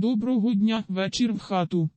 Доброго дня, вечір в хату.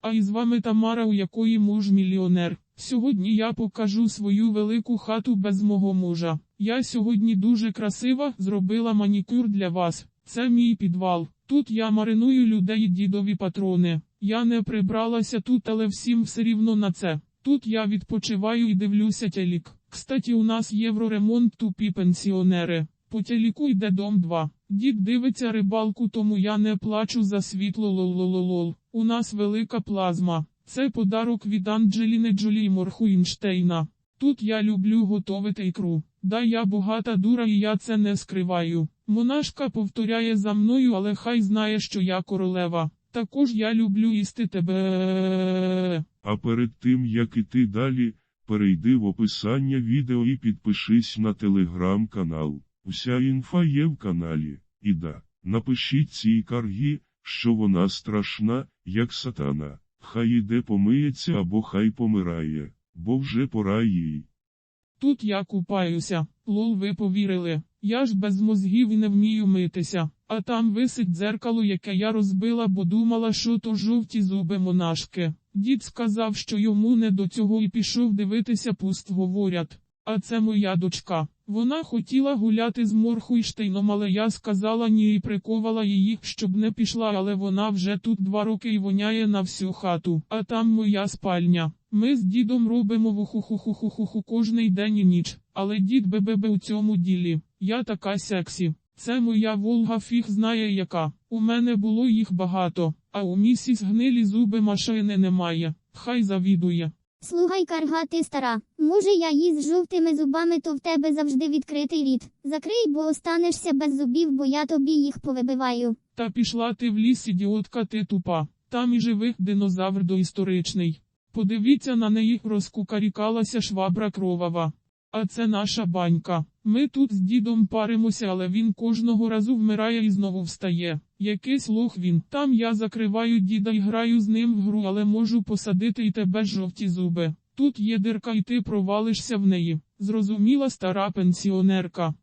А із вами Тамара, у якої муж мільйонер. Сьогодні я покажу свою велику хату без мого мужа. Я сьогодні дуже красива, зробила манікюр для вас. Це мій підвал. Тут я мариную людей дідові патрони. Я не прибралася тут, але всім все рівно на це. Тут я відпочиваю і дивлюся телік. Кстати, у нас євроремонт тупі пенсіонери. По телеку йде дом 2. Дід дивиться рибалку, тому я не плачу за світло лол-лол-лол. У нас велика плазма. Це подарок від Анджеліни Джолі і Морху Інштейна. Тут я люблю готовити ікру. Да я багата дура і я це не скриваю. Монашка повторяє за мною, але хай знає, що я королева. Також я люблю їсти тебе. А перед тим як іти далі, перейди в описання відео і підпишись на телеграм-канал. Вся інфа є в каналі. І да, напишіть цій каргі, що вона страшна, як сатана. Хай іде помиється або хай помирає, бо вже пора їй. Тут я купаюся. Лол, ви повірили. Я ж без мозгів і не вмію митися. А там висить дзеркало, яке я розбила, бо думала, що то жовті зуби монашки. Дід сказав, що йому не до цього і пішов дивитися пуст говорять. А це моя дочка. Вона хотіла гуляти з Морхуйштейном, але я сказала ні і приковала її, щоб не пішла, але вона вже тут два роки і воняє на всю хату. А там моя спальня. Ми з дідом робимо вуху-ху-ху-ху-ху кожний день і ніч. Але дід бебебе у цьому ділі. Я така сексі. Це моя Волга фіг знає яка. У мене було їх багато, а у місіс гнилі зуби машини немає. Хай завідує. Слухай, карга, ти стара. Може, я їй з жовтими зубами, то в тебе завжди відкритий рід. Закрий, бо останешся без зубів, бо я тобі їх повибиваю. Та пішла ти в ліс, ідіотка, ти тупа. Там і живих динозавр доісторичний. Подивіться на неї, розкукарікалася швабра кровава. А це наша банька. Ми тут з дідом паримося, але він кожного разу вмирає і знову встає. Якийсь лох він. Там я закриваю діда і граю з ним в гру, але можу посадити і тебе жовті зуби. Тут є дирка і ти провалишся в неї. Зрозуміла стара пенсіонерка.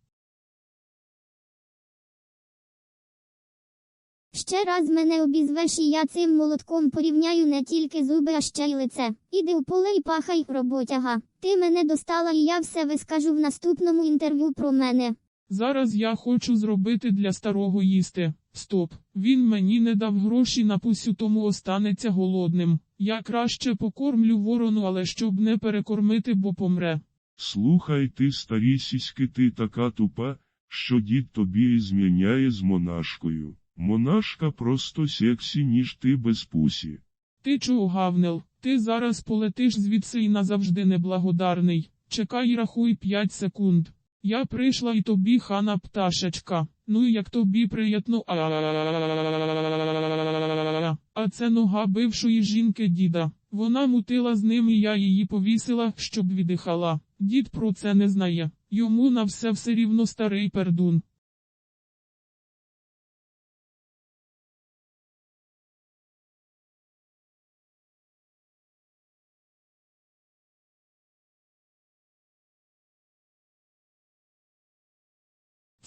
Ще раз мене обізвеш, і я цим молотком порівняю не тільки зуби, а ще й лице. Іди в поле і пахай, роботяга. Ти мене достала, і я все вискажу в наступному інтерв'ю про мене. Зараз я хочу зробити для старого їсти. Стоп, він мені не дав гроші на пусю, тому останеться голодним. Я краще покормлю ворону, але щоб не перекормити, бо помре. Слухай ти, старі сіськи, ти така тупа, що дід тобі і зміняє з монашкою. Монашка просто сексі, ніж ти без пусі. Ти чого гавнел? Ти зараз полетиш звідси і назавжди неблагодарний. Чекай рахуй 5 секунд. Я прийшла і тобі хана пташечка. Ну як тобі приємно. А це нога бившої жінки діда. Вона мутила з ним і я її повісила, щоб віддихала. Дід про це не знає. Йому на все все рівно старий пердун.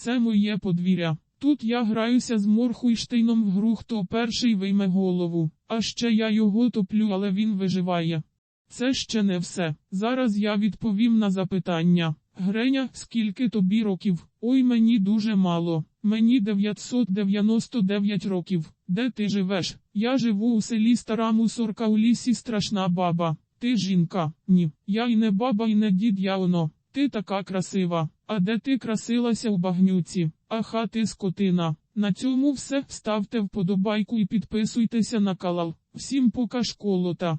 Це моє подвір'я. Тут я граюся з Морхуйштейном в гру, хто перший вийме голову. А ще я його топлю, але він виживає. Це ще не все. Зараз я відповім на запитання. Греня, скільки тобі років? Ой, мені дуже мало. Мені 999 років. Де ти живеш? Я живу у селі Стара Мусорка у лісі страшна баба. Ти жінка? Ні. Я і не баба, і не дід, я оно. Ти така красива. А де ти красилася у багнюці? Аха ти скотина. На цьому все. Ставте вподобайку і підписуйтеся на канал. Всім пока школота.